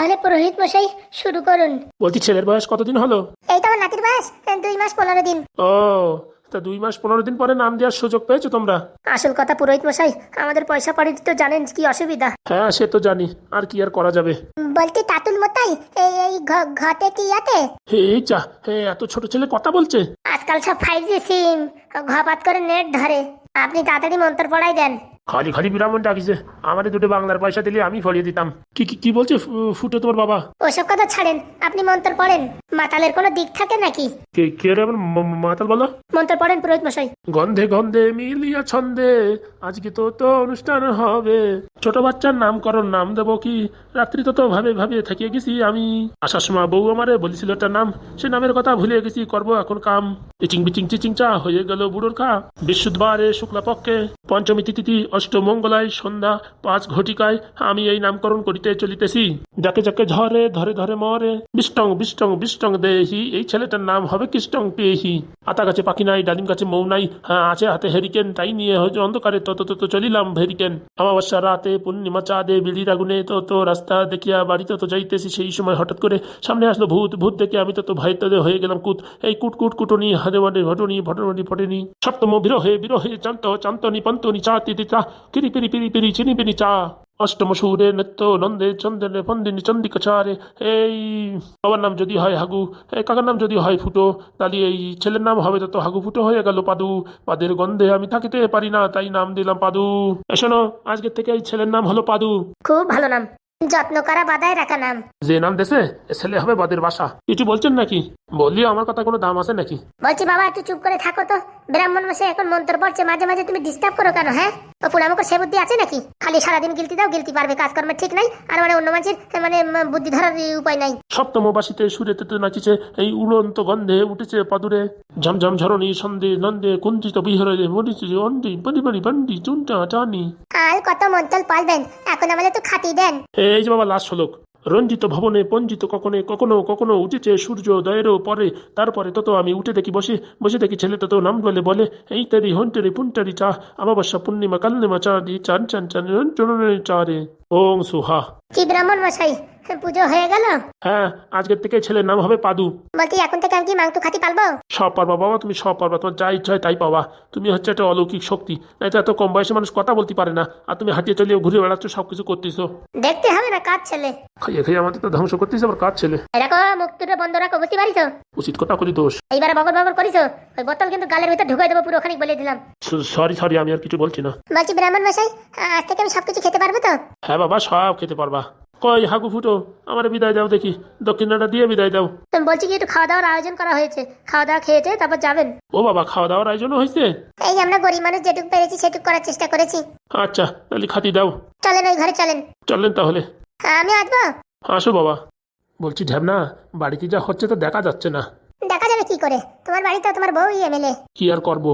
তাহলে পুরোহিত মশাই শুরু করুন। বলছি ছেলের বয়স কতদিন হলো? এই তো আমার নাতির বয়স দুই মাস পনেরো দিন। ও তা দুই মাস পনেরো দিন পরে নাম দেওয়ার সুযোগ পেয়েছ তোমরা? আসল কথা পুরোহিত মশাই আমাদের পয়সা পাড়ি তো জানেন কি অসুবিধা। হ্যাঁ সে তো জানি আর কি আর করা যাবে? বলতে তাতুল মতাই এই এই ঘ- ঘতে কি আছে এই যা হ্যাঁ এত ছোট ছেলে কথা বলছে। আজকাল সব ফাইভ জি সিম ঘপাত করে নেট ধরে। আপনি তাড়াতাড়ি মন্ত্র পড়াই দেন। খালি খালি বিরামন ডাকিছে আমার দুটো বাংলার পয়সা দিলে আমি ফলিয়ে দিতাম। কি কি কি বলছে? ফুটো তোমার বাবা। ওসব কথা ছাড়েন আপনি মন্ত্র পড়েন মাতালের কোনো দিক থাকে নাকি? কে কে রে মাতাল বলো? মন্ত্র পড়েন পুরোহিত মশাই। গন্ধে গন্ধে মিলিয়া ছন্দে আজকে তো তো অনুষ্ঠান হবে। ছোট বাচ্চার নামকরণ নাম দেবো কি? রাত্রি তো তো ভাবে ভাবে থেকে গেছি আমি। আসার সময় বউ আমারে বলেছিল একটা নাম সে নামের কথা ভুলে গেছি করব এখন কাম। ইচিং বিচিং চিচিং চা হয়ে গেল বুড়োর বৃহস্পতিবারে শুক্লা পক্ষে পঞ্চমী তিথি অষ্টমঙ্গলায় সন্ধ্যা পাঁচ ঘটিকায় আমি এই নামকরণ করিতে চলিতেছি যাকে যাকে ঝরে ধরে ধরে মরে বিষ্টং বিষ্টং বিষ্টং দেহি এই ছেলেটার নাম হবে কৃষ্টং পেহি আতা গাছে পাখি নাই ডালিম গাছে মৌ নাই হ্যাঁ আছে হাতে হেরিকেন তাই নিয়ে হয়তো অন্ধকারে তত তত চলিলাম হেরিকেন অমাবস্যা রাতে পূর্ণিমা চাঁদে বিড়ির আগুনে তো তো রাস্তা দেখিয়া বাড়িতে তো যাইতেছি সেই সময় হঠাৎ করে সামনে আসলো ভূত ভূত দেখে আমি তত তো ভয়তে হয়ে গেলাম কুত এই কুট কুট কুটনি বাডে ঘটনি ভটনি ফটেনি সপ্তম বিরহে বিরহে চান্ত, চান্তনি, পন্তনি, চা তিতি চা, কিরি, পিরি পিরি পিরি, চিনি, পিনি, চা। অষ্টম সুরে নৃত্য নন্দে চন্দ্রে ফন্দিনী চন্দিকা চারে। এই, বাবার নাম যদি হয় হাগু এই কাকার নাম যদি হয় ফুটো, তাহলে এই ছেলের নাম হবে তত হাগু ফুটো হয়ে গেল পাদু। পাদের গন্ধে আমি থাকিতে পারি না, তাই নাম দিলাম পাদু। এ, শোনো, আজকের থেকে এই ছেলের নাম হলো পাদু। খুব ভালো নাম। যত্ন করা বাদায় রাখা নাম। যে নাম দেশে ছেলে হবে বাদের বাসা। কিছু বলছেন নাকি? বললি আমার কথা কোনো দাম আছে নাকি? বলছি বাবা একটু চুপ করে থাকো তো। ব্রাহ্মণ মশাই এখন মন্ত্র পড়ছে মাঝে মাঝে তুমি ডিস্টার্ব করো কেন হ্যাঁ? ও পুরামুখ সে বুদ্ধি আছে নাকি? খালি সারাদিন গিলতি দাও গিলতি পারবে কাজকর্মের ঠিক নাই আর মানে অন্য মানুষের মানে বুদ্ধি ধরার উপায় নাই। সপ্তম বাসিতে সুরেতে তো নাচিছে এই উড়ন্ত গন্ধে উঠেছে পাদুরে। ঝমঝম ঝরণী সন্ধে নন্দে কুঞ্চিত বিহরে মরিচি অন্ডি বনি বন্ডি চুনটা টানি। আর কত মন্ত্র পারবেন এখন আমাদের তো খাতি দেন। এই যে বাবা লাস্ট শ্লোক রঞ্জিত ভবনে পঞ্জিত কখনো কখনো কখনো উঠেছে সূর্য দয়েরও পরে তারপরে তত আমি উঠে দেখি বসে বসে দেখি ছেলে তত নাম বলে বলে এই তারি হন্টারি পুন্টারি চা আমাবস্যা পূর্ণিমা কালনিমা চা দি চান চান চান চরণের চারে ওং সুহা। কি ব্রাহ্মণ মশাই পুজো হয়ে গেল? হ্যাঁ আজকের থেকে ছেলের নাম হবে পাদু। বলছি এখন থেকে আমি কি মাংস খাতি পারব সব পারবা বাবা তুমি সব পারবা তোমার যা ইচ্ছা হয় তাই পাবা। তুমি হচ্ছে একটা অলৌকিক শক্তি নাই তো এত কম বয়সে মানুষ কথা বলতে পারে না আর তুমি হাঁটিয়ে চলিয়ে ঘুরে বেড়াচ্ছ সব কিছু করতেছো। দেখতে হবে না কাজ ছেলে? খাইয়ে খাইয়ে আমাদের তো ধ্বংস করতেছে আবার কাজ ছেলে? এরকম মুখ দুটো বন্ধ রাখো বুঝতে পারিস উচিত কথা করি দোষ। এইবার বগর বগর করিস ওই বোতল কিন্তু গালের ভিতর ঢুকাই দেবো পুরো খানিক বলে দিলাম। সরি সরি আমি আর কিছু বলছি না। বলছি ব্রাহ্মণ মশাই আজ থেকে আমি সবকিছু খেতে পারব তো? হ্যাঁ বাবা সব খেতে পারবা। কই হাগু ফুটো আমার বিদায় দাও দেখি। দক্ষিণাটা দিয়ে বিদায় দাও। তুমি বলছি কি একটু খাওয়া দাওয়ার আয়োজন করা হয়েছে। খাওয়া দাওয়া খেয়েছে তারপর যাবেন। ও বাবা খাওয়া দাওয়ার আয়োজন হয়েছে? এই আমরা গরিব মানুষ যেটুকু পেরেছি সেটুকু করার চেষ্টা করেছি। আচ্ছা তাহলে খাতি দাও। চলেন ওই ঘরে চলেন। চলেন তাহলে। আমি আসব? আসো বাবা। বলছি ঢ্যাবনা বাড়িতে যা হচ্ছে তো দেখা যাচ্ছে না। দেখা যাবে কি করে? তোমার বাড়িতে তোমার বউ এমএলএ কি আর করব?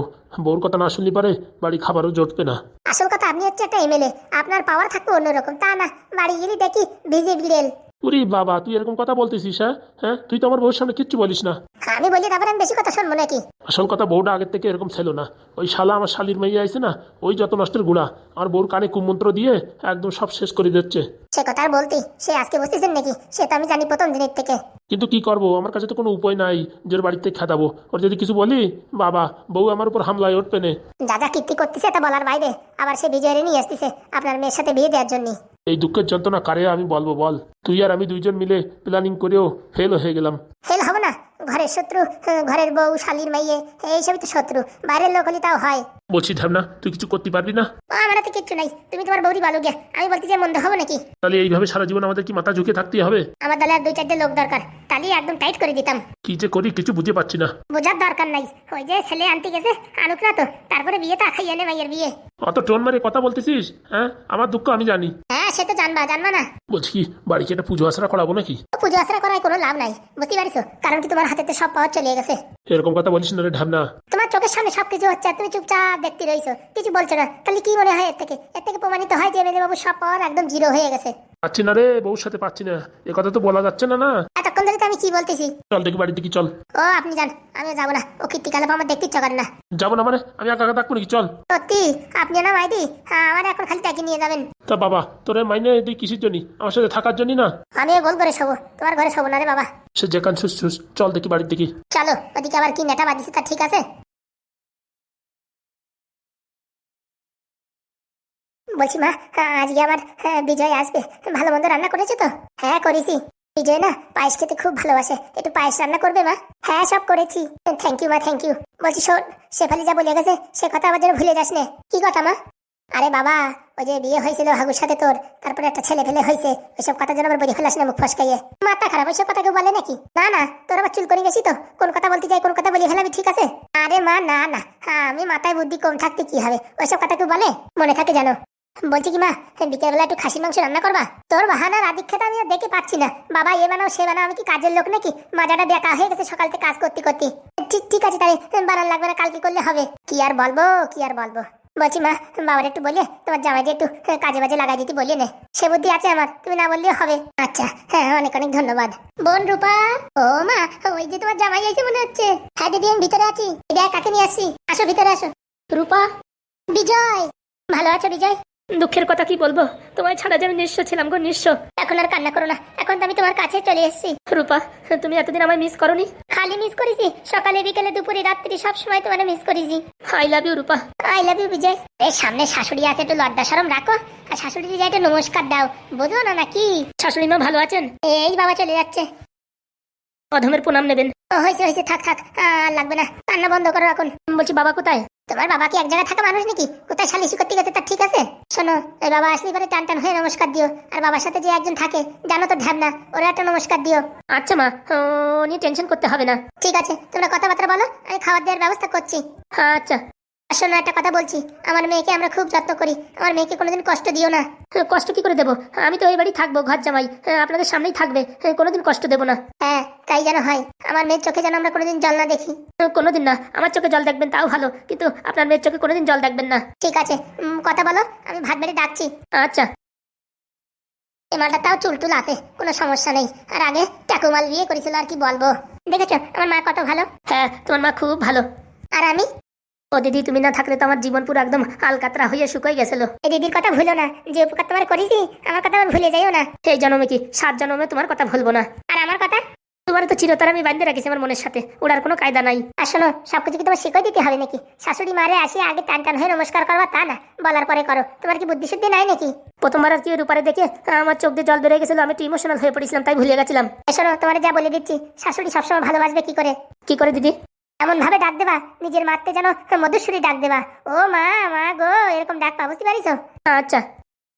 বউর কথা না শুনলে পারে বাড়ি খাবারও জুটবে না। আসল কথা আপনি হচ্ছে একটা এমএলএ আপনার পাওয়ার থাকবে অন্যরকম। তা না বাড়ি গেলে দেখি ভিজে বিড়েল। উরি বাবা তুই এরকম কথা বলতেছিস হ্যাঁ? হ্যাঁ? তুই তো আমার বউর সামনে কিচ্ছু বলিস না। আমি বলি তারপরে আমি বেশি কথা শুনব নাকি? আসল কথা বউটা আগের থেকে এরকম ছিল না। ওই শালা আমার শালির মেয়ে আইছে না ওই যত নষ্টের গুড়া আমার বউর কানে কুমন্ত্র দিয়ে একদম সব শেষ করে দিচ্ছে। সে কথা আর বলতি সে আজকে বুঝতেছেন নাকি? সে তো আমি জানি প্রথম দিনের থেকে। কিন্তু কি করব? আমার কাছে তো কোনো উপায় নাই যে ওর বাড়িতে খেদাবো ওর যদি কিছু বলি বাবা বউ আমার উপর হামলায় উঠবে না। যা যা কীর্তি করতেছে তা বলার বাইরে। আবার সে বিজয়ের নিয়ে আসতেছে আপনার মেয়ের সাথে বিয়ে দেওয়ার জন্য। এই দুঃখের যন্ত্রণা কারে আমি বলব বল? তুই আর আমি দুইজন মিলে প্ল্যানিং করেও ফেল হয়ে গেলাম। ফেল হব না। ঘরের শত্রু হ্যাঁ, ঘরের বউ শালির মাইয়ে এইসবই তো শত্রু। বাইরের লোক হলে তাও হয়। বলছি ঢ্যাবনা তুই কিছু করতে পারবি না? আমার তো কিচ্ছু নাই। তুমি তোমার বৌরি ভালো গিয়া আমি বলতে যে মন্দ হব নাকি? তাহলে এইভাবে সারা জীবন আমাদের কি মাথা ঝুঁকে থাকতে হবে? আমার দলে আর দুই চারটে লোক দরকার। তাহলে একদম টাইট করে দিতাম। কি যে করি কিছু বুঝে পাচ্ছি না। বোঝার দরকার নাই। ওই যে ছেলে আনতে গেছে আনুক না তো। তারপরে বিয়ে তো আখাই আনে মাইয়ের বিয়ে। অত টোন মারে কথা বলতেছিস? হ্যাঁ আমার দুঃখ আমি জানি। হ্যাঁ সে তো জানবা জানবা না। বলছি কি বাড়িতে একটা পুজো আশ্রা করাবো নাকি? পুজো আশ্রা লাভ নাই। বুঝতে পারিস কারণ কি তোমার হাতে সব পাওয়ার চলে গেছে। এরকম কথা বলিস না রে ঢামনা। তোমার চোখের সামনে সবকিছু হচ্ছে তুমি চুপচাপ দেখতে রইছো। কিছু বলছো না। তাহলে কি মনে হয় এর থেকে? এর থেকে প্রমাণিত হয় যে এমএলএ বাবু সব পাওয়ার একদম জিরো হয়ে গেছে। পাচ্ছি না রে বউর সাথে পাচ্ছি না। এ কথা তো বলা যাচ্ছে না না? এতক্ষণ ধরে তো আমি কি বলতেছি? চল দেখি বাড়ির দিকে চল। ও আপনি যান। আমিও যাব না। ও কীর্তিকালে আমার দেখতে ইচ্ছা করে না। যাব না মানে? আমি একা একা থাকব নাকি? চল। সত্যি? আপনি না মাইদি? হ্যাঁ আমার এখন খালি ট্যাকি নিয়ে যাবেন। তা বাবা তোর মাইনে তুই কিসের জন্য আমার সাথে থাকার জন্য না? আমিও গোল করে শোবো। তোমার ঘরে শোবো না রে বাবা। সে যেখান শুস শুস চল দেখি বাড়ির দিকে। চলো ওদিকে আবার কি নেটা বাজিছে তা ঠিক আছে? বলছি মা হ্যাঁ, আজকে আমার হ্যাঁ, বিজয় আসবে। ভালো মন্দ রান্না করেছ তো? হ্যাঁ করেছি। বিজয় না পায়েস খেতে খুব ভালোবাসে। একটু পায়েস রান্না করবে মা? হ্যাঁ সব করেছি। থ্যাংক ইউ মা থ্যাংক ইউ বলছি শোন শেফালি যা বলে গেছে সে কথা আবার যেন ভুলে যাস কি কথা মা? আরে বাবা ওই যে বিয়ে হয়েছিল হাগুর সাথে তোর তারপরে একটা ছেলে ফেলে হয়েছে ওইসব কথা যেন আবার বলে ফেলাস না মুখ ফসকাইয়ে। মাথা খারাপ ওইসব কথা কেউ বলে নাকি? না না তোর আবার চুল করে গেছি তো। কোন কথা বলতে যাই কোন কথা বলে ফেলাবি ঠিক আছে? আরে মা না না হ্যাঁ আমি মাথায় বুদ্ধি কম থাকতে কি হবে? ওইসব কথা কেউ বলে? মনে থাকে জানো বলছি কি মা বিকেলবেলা একটু খাসির মাংস রান্না করবা? তোর বাহানার আদিক খেতে আমি দেখে পাচ্ছি না। বাবা, এ বানাও, সে বানাও, আমি কি কাজের লোক নাকি? মাজাটা দেখা হয়ে গেছে সকাল থেকে কাজ করতে করতে। ঠিক ঠিক আছে তাই বানান লাগবে না, কালকে করলে হবে। কি আর বলব, কি আর বলব? বলছি মা, বাবার একটু বলে, তোমার জামাই যে একটু কাজে বাজে লাগাই দিতে বলে নে। সে বুদ্ধি আছে আমার, তুমি না বললেও হবে। আচ্ছা হ্যাঁ অনেক অনেক ধন্যবাদ। বোন রূপা, ও মা, ওই যে তোমার জামাই আছে মনে হচ্ছে। হ্যাঁ দিদি, আমি ভিতরে আছি। দেখ কাকে নিয়ে আসছি? আসো, ভিতরে আসো। রূপা, বিজয়, ভালো আছো বিজয়? দুঃখের কথা কি বলব? তোমায় ছাড়া যেন নিঃস্ব ছিলাম গো নিঃস্ব। এখন আর কান্না করো না। এখন তো আমি তোমার কাছে চলে এসেছি। রূপা তুমি এতদিন আমায় মিস করনি? খালি মিস করেছি। সকালে বিকেলে দুপুরে রাত্রি সব সময় তোমার মিস করেছি। I love you Rupa. I love you Bijoy. এই সামনে শাশুড়ি আছে একটু লজ্জা সরম রাখো। আর শাশুড়ি যে একটু নমস্কার দাও। বোঝো না নাকি? শাশুড়ি মা ভালো আছেন? এই বাবা চলে যাচ্ছে। অধমের প্রণাম নেবেন। হয়েছে হয়েছে থাক থাক। লাগবে না। কান্না বন্ধ করো এখন। বলছি বাবা কোথায়? তোমার বাবা কি এক জায়গায় থাকা মানুষ নাকি? কোথায় সালিশি করতে গেছে তা ঠিক আছে? শোনো এই বাবা আসলে পরে টান টান হয়ে নমস্কার দিও। আর বাবার সাথে যে একজন থাকে জানো তো ধ্যাবনা ওরা একটা নমস্কার দিও। আচ্ছা মা নিয়ে টেনশন করতে হবে না। ঠিক আছে তোমরা কথাবার্তা বলো আমি খাবার দেওয়ার ব্যবস্থা করছি। আচ্ছা। শোনো একটা কথা বলছি। আমার মেয়েকে আমরা খুব যত্ন করি। আমার মেয়েকে কোনোদিন কষ্ট দিও না। কষ্ট কি করে দেবো? আমি তো এই বাড়ি থাকব ঘর জামাই। হ্যাঁ, আপনাদের সামনেই থাকবে। হ্যাঁ, কোনোদিন কষ্ট দেবো না। হ্যাঁ তাই যেন হয়। আমার মেয়ের চোখে যেন আমরা কোনোদিন জল না দেখি। হ্যাঁ, কোনোদিন না। আমার চোখে জল দেখবেন তাও ভালো। কিন্তু আপনার মেয়ের চোখে কোনোদিন জল দেখবেন না। ঠিক আছে। কথা বলো আমি ভাত বেড়ে ডাকছি। আচ্ছা। এই মালটা তাও চুলটুল আছে কোনো সমস্যা নেই। আর আগে টাকুমাল বিয়ে করেছিল আর কি বলব? দেখেছ? আমার মা কত ভালো? হ্যাঁ তোমার মা খুব ভালো। আর আমি? ও দিদি তুমি না থাকলে তো আমার জীবন পুরো একদম আলকাতরা হয়ে শুকিয়ে গেছিল। এই দিদির কথা ভুলো না যে উপকার তোমার করেছি আমার কথা আবার ভুলে যাইও না। এই জন্মে কি সাত জন্মে তোমার কথা ভুলবো না। আর আমার কথা? তোমার তো চিরতর আমি বান্ধে রাখিছি আমার মনের সাথে ওড়ার কোনো কায়দা নাই। আর শোনো সবকিছু কি তোমার শিখে দিতে হবে নাকি? শাশুড়ি মারে আসি আগে টান টান হয়ে নমস্কার করবা তা না বলার পরে করো। তোমার কি বুদ্ধি শুদ্ধি নাই নাকি? প্রথমবার আর কি ওর উপরে দেখে আমার চোখ দিয়ে জল বেরিয়ে গেছিল আমি একটু ইমোশনাল হয়ে পড়েছিলাম তাই ভুলে গেছিলাম। শোনো তোমার যা বলে দিচ্ছি শাশুড়ি সবসময় ভালোবাসবে কি করে? কি করে দিদি? এমন ভাবে ডাক দেবা নিজের মারতে যেন মধুসূরি ডাক দেবা। ও মা মা গো এরকম ডাক পা বুঝতে পারিস আচ্ছা।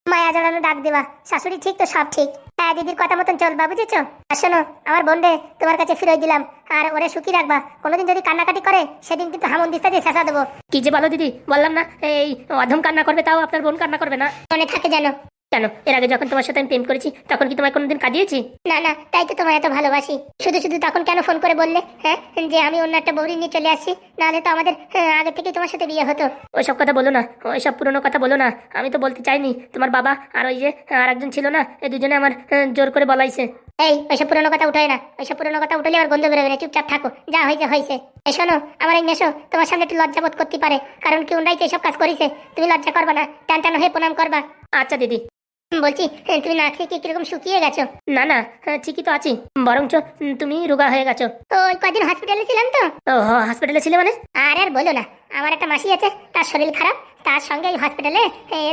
মায়া জড়ানো ডাক দেবা। শাশুড়ি ঠিক তো সব ঠিক। হ্যাঁ দিদির কথা মতন চলবা বুঝেছ? আর শোনো আমার বোনরে তোমার কাছে ফিরে দিলাম। আর ওরে সুখী রাখবা। কোনোদিন যদি কান্নাকাটি করে সেদিন কিন্তু হামন দিস্তা দিয়ে শেষা দেবো। কি যে বলো দিদি বললাম না এই অধম কান্না করবে তাও আপনার বোন কান্না করবে না। মনে থাকে যেন। কেন? এর আগে যখন তোমার সাথে আমি প্রেম করেছি তখন কি তোমায় কোনোদিন কাঁদিয়েছি? না না তাই তো তোমায় এত ভালোবাসি। শুধু শুধু তখন কেন ফোন করে বললে হ্যাঁ? যে আমি অন্য একটা বৌরি নিয়ে চলে আসছি নাহলে তো আমাদের হ্যাঁ, আগে থেকে তোমার সাথে বিয়ে হতো। ওইসব কথা বলো না ওইসব পুরনো কথা বলো না। আমি তো বলতে চাইনি তোমার বাবা আর ওই যে আর একজন ছিল না এই দুজনে আমার আহ, জোর করে বলাইছে। এই ওইসব পুরোনো কথা উঠায় না ওইসব পুরোনো কথা উঠালে আর গন্ধ বেরোবে না চুপচাপ থাকো যা হয়েছে হয়েছে। এই শোনো আমার এই নেশো তোমার সামনে একটু লজ্জা বোধ করতে পারে কারণ কি ওনাই তো এসব কাজ করেছে তুমি লজ্জা করবা না টান টান হয়ে প্রণাম করবা। আচ্ছা দিদি। বলছি হ্যাঁ, তুমি না খেয়ে কি কীরকম শুকিয়ে গেছো? না না হ্যাঁ, ঠিকই তো আছি। বরঞ্চ তুমি রোগা হয়ে গেছো। ওই কদিন হসপিটালে ছিলাম তো? ও হসপিটালে ছিলে মানে? আর আর বলো না আমার একটা মাসি আছে তার শরীর খারাপ তার সঙ্গে হসপিটালে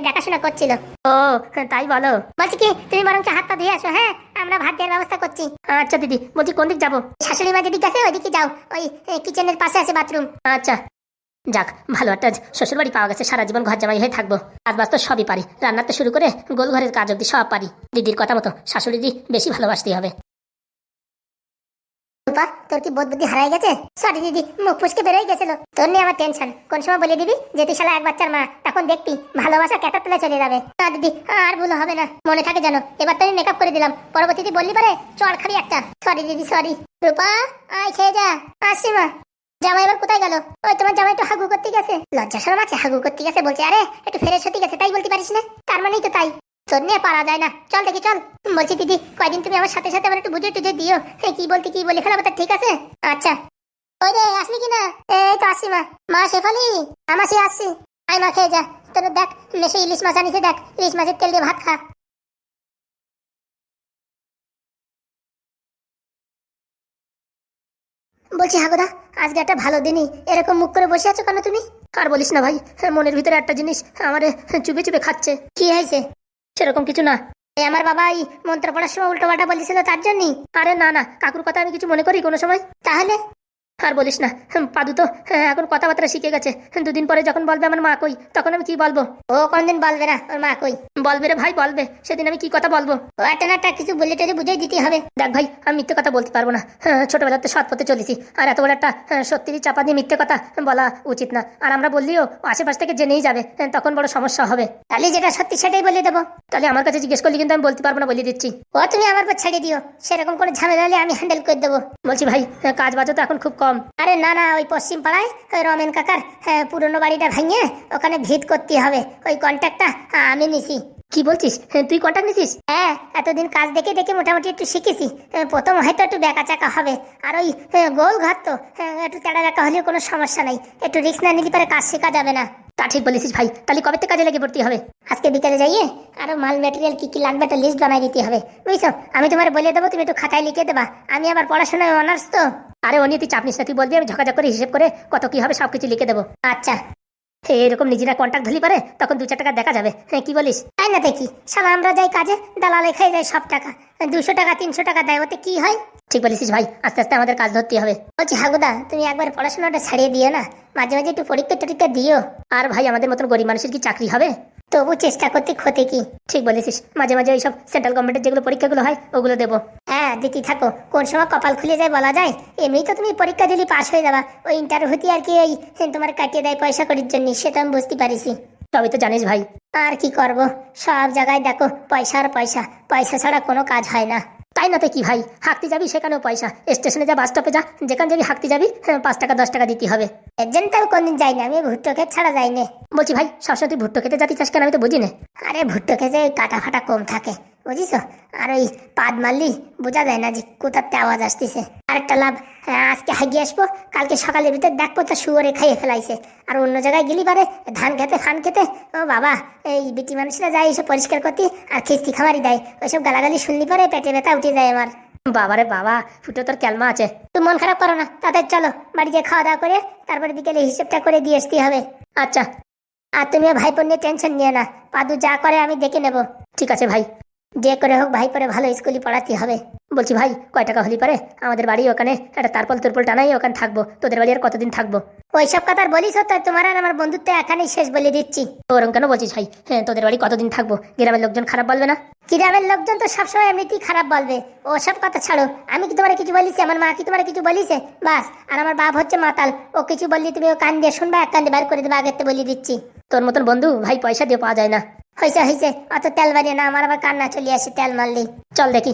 দেখাশোনা করছিল। ও হ্যাঁ, তাই বলো। বলছি কি তুমি বরং হাত পা ধুয়ে আসো হ্যাঁ আমরা ভাত দেওয়ার ব্যবস্থা করছি। আচ্ছা দিদি বলছি কোন দিক যাব? শাশুড়ি মা যেদিকে আছে ওইদিকে যাও ওই কিচেনের পাশে আছে বাথরুম আচ্ছা। যাক, ভালো একটা শ্বশুর বাড়ি পাওয়া গেছে, সারা জীবন ঘর জামাই হয়ে থাকব। কাজ বাজ তো সবই পারি রান্নাতে শুরু করে গোল ঘরের কাজ অব্দি সব পারি। দিদির কথা মতো শাশুড়ি দি বেশি ভালোবাসতে হবে। রূপা, তোর কি বোধ বুদ্ধি হারাই গেছে? সরি দিদি, মুখ ফুসকে বেরোয় গেছিল। তোর নিয়ে আমার টেনশন কোন সময় বলে দিবি যে তুই শালা এক বাচ্চার মা, তখন দেখবি ভালোবাসা কেটার তুলে চলে যাবে। না দিদি, আর ভুল হবে না। মনে থাকে জানো এবার তো আমি মেকআপ করে দিলাম। পরবর্তীতে বললি পারে চল খাবি একটা। সরি দিদি, সরি। রূপা, আয় খেয়ে যা। আসি মা। জামাই এবার কোথায় গেল? ওই তোমার জামাই একটু হাগু করতে গেছে। লজ্জা শরম আছে, হাগু করতে গেছে, বলছে, আরে, একটু গেছে, তাই বলতে পারিস না? তার মানেই তো তাই। তোর নিয়ে পারা যায় না। চল দেখি, চল। বলছি, দিদি, কয়দিন তুমি আমার সাথে সাথে আমার একটু বুঝে টুঝে দিও। হ্যাঁ কি বলতে, কি বলে ফেলাবো ঠিক আছে? আচ্ছা। ওই রে, আসলি কি না এই তো আসি মা। মা, শেফালি? আমার সে আসছি। আয়, মা, খেয়ে যা। তোর দেখ মেশে ইলিশ মাছ আনিছে, দেখ। ইলিশ মাছের তেল দিয়ে ভাত খা। বলছি হাগুদা আজকে একটা ভালো দিনই। এরকম মুখ করে বসে আছো কেন তুমি? আর বলিস না ভাই হ্যাঁ, মনের ভিতরে একটা জিনিস আমার চুপে চুপে খাচ্ছে। কি হয়েছে? সেরকম কিছু না। আমার বাবা এই মন্ত্র পড়ার সময় উল্টো পাল্টা বলেছিল তার জন্যই। আরে না না কাকুর কথা আমি কিছু মনে করি কোনো সময়। তাহলে? আর বলিস না। পাদু তো হ্যাঁ, এখন কথাবার্তা শিখে গেছে। দুদিন পরে যখন বলবে আমার মা কই তখন আমি কি বলব? ও কোনদিন বলবে না ওর মা কই? বলবে রে ভাই বলবে। সেদিন আমি কি কথা বলব? ও একটা কিছু বললে টলে বুঝাই দিতে হবে। দেখ ভাই আমি মিথ্যে কথা বলতে পারব না। হ্যাঁ, ছোটবেলাতে সৎ পথে চলেছি। আর এত বড় একটা হ্যাঁ, সত্যিরই চাপা দিয়ে মিথ্যে কথা বলা উচিত না। আর আমরা বললেও আশেপাশ থেকে জেনেই যাবে তখন বড় সমস্যা হবে। তাহলে যেটা সত্যি সেটাই বলে দেবো। তাহলে আমার কাছে জিজ্ঞেস করলে কিন্তু আমি বলতে পারব না বলে দিচ্ছি। ও তুমি আমার উপর ছেড়ে দিও। সেরকম কোনো ঝামেলা হলে আমি হ্যান্ডেল করে দেবো। বলছি ভাই কাজ বাজও তো এখন খুব কম। আরে না না ওই পশ্চিম পাড়ায় ওই রমেন কাকার হ্যাঁ, পুরনো বাড়িটা ভাঙিয়ে ওখানে ভিত করতে হবে। ওই কন্ট্রাক্টটা আমি নিছি। কি বলছিস? হ্যাঁ, তুই কন্ট্যাক্ট নিছিস? হ্যাঁ এতদিন কাজ দেখে দেখে মোটামুটি একটু শিখেছি। হ্যাঁ, প্রথম হয়তো একটু বেঁকা চাকা হবে। আর ওই গোল ঘাট তো একটু তেড়া বেকা হলেও কোনো সমস্যা নাই। একটু রিক্স না নিতে পারে কাজ শেখা যাবে না। তা ঠিক বলেছিস ভাই। তাহলে কবে থেকে কাজে লেগে পড়তে হবে? আজকে বিকেলে যাইয়ে আরও মাল মেটেরিয়াল কি কি লাগবে একটা লিস্ট বানাই দিতে হবে। বুঝছ? আমি তোমার বলে দেবো, তুমি একটু খাতায় লিখে দেবা। আমি আবার পড়াশোনায় অনার্স তো। আরে অনিয়তি চাপ নিস না, তুই বলবি আমি ঝকাঝক করে হিসেব করে কত কি হবে সবকিছু লিখে দেবো। আচ্ছা। এরকম নিজেরা কন্ট্যাক্ট ধরলি পারে, তখন দু চার টাকা দেখা যাবে। হ্যাঁ কি বলিস? তাই না দেখি? সালা আমরা যাই কাজে, দালালে খাই যায় সব টাকা। দুশো টাকা, তিনশো টাকা দেয়, ওতে কি হয়? ঠিক বলেছিস ভাই, আস্তে আস্তে আমাদের কাজ ধরতে হবে। বলছি, হাগুদা, তুমি একবার পড়াশোনাটা ছাড়িয়ে দিও না? মাঝে মাঝে একটু পরীক্ষা টরীক্ষা দিও। আর ভাই, আমাদের মতন গরিব মানুষের কি চাকরি হবে? তবু চেষ্টা করতে ক্ষতি কি? ঠিক বলেছিস, মাঝে মাঝে ওইসব সেন্ট্রাল গভর্নমেন্টের যেগুলো পরীক্ষাগুলো হয়, ওগুলো দেবো। হ্যাঁ দিতে থাকো কোন সময় কপাল খুলে যায় বলা যায়? এমনি তো তুমি পরীক্ষা দিলে পাশ হয়ে যাবা। ওই ইন্টারভিউতে আর কি ওই তোমার কাটিয়ে দেয় পয়সা করির জন্য সেটা আমি বুঝতে পারিছি। তবে তো জানিস ভাই আর কি করব? সব জায়গায় দেখো পয়সা আর পয়সা পয়সা ছাড়া কোনো কাজ হয় না। তাই না তো কি ভাই হাঁকতে যাবি সেখানেও পয়সা। স্টেশনে যা বাস স্টপে যা যেখানে যাবি হাঁকতে যাবি হ্যাঁ, পাঁচ টাকা দশ টাকা দিতে হবে। এর জন্য তো কোনদিন যাই না আমি ভুট্টো খেত ছাড়া যাই না। বলছি ভাই সবসময় তুই ভুট্টো খেতে যাতি চাস কেন আমি তো বুঝি না আরে ভুট্টো খেতে কাটা ফাটা কম থাকে। বুঝিস? আর ওই পাদ মারলি বোঝা যায় না যে কোথাতে আওয়াজ আসতেছে। আরেকটা লাভ হ্যাঁ, আজকে হাগিয়ে আসব কালকে সকালের ভিতর দেখব তা শুয়োরে খাইয়ে ফেলাইছে। আর অন্য জায়গায় গেলি পারে ধান খেতে ফান খেতে ও বাবা এই বিটি মানুষরা যায় এসব পরিষ্কার করতে আর খিস্তি খামারি দেয়। ওইসব গালাগালি শুনলি পরে পেটে ব্যথা উঠে যায় আমার। বাবারে বাবা ফুটো তোর ক্যালমা আছে। তুই মন খারাপ করো না তাদের চলো বাড়ি গিয়ে খাওয়া দাওয়া করে তারপরে বিকেলে হিসেবটা করে দিয়ে আসতে হবে। আচ্ছা। আর তুমিও ভাইপোর নিয়ে টেনশন নিয়ে না পাদু যা করে আমি দেখে নেব। ঠিক আছে ভাই। যে করে হোক ভাই পরে ভালো স্কুলে পড়াতে হবে। বলছি, ভাই, কয় টাকা হলি পারে? আমাদের বাড়ি ওখানে একটা তারপল তুরপল টানাই ওখানে থাকব। তোদের বাড়ি আর কতদিন থাকব? ওইসব কথা আর বলিস তো তোমার আর আমার বন্ধুত্ব এখানেই শেষ বলে দিচ্ছি। ওরকম কেন বলছিস ভাই? হ্যাঁ তোদের বাড়ি কতদিন থাকব? গ্রামের লোকজন খারাপ বলবে না? গ্রামের লোকজন তো সবসময় এমনিতেই খারাপ বলবে। ও সব কথা ছাড়ো, আমি কি তোমার কিছু বলিছি? আমার মা কি তোমার কিছু বলিছে? বাস, আর আমার বাপ হচ্ছে মাতাল। ও কিছু বললি তুমি ও কান দিয়ে শুনবা এক কান দিয়ে বার করে দেবে আগের বলে দিচ্ছি। তোর মতন বন্ধু ভাই পয়সা দিয়ে পাওয়া যায় না। হয়েছে হয়েছে অত তেল বাড়িয়ে না, আমার আবার কান্না চলে আসে তেল মারলি। চল দেখি।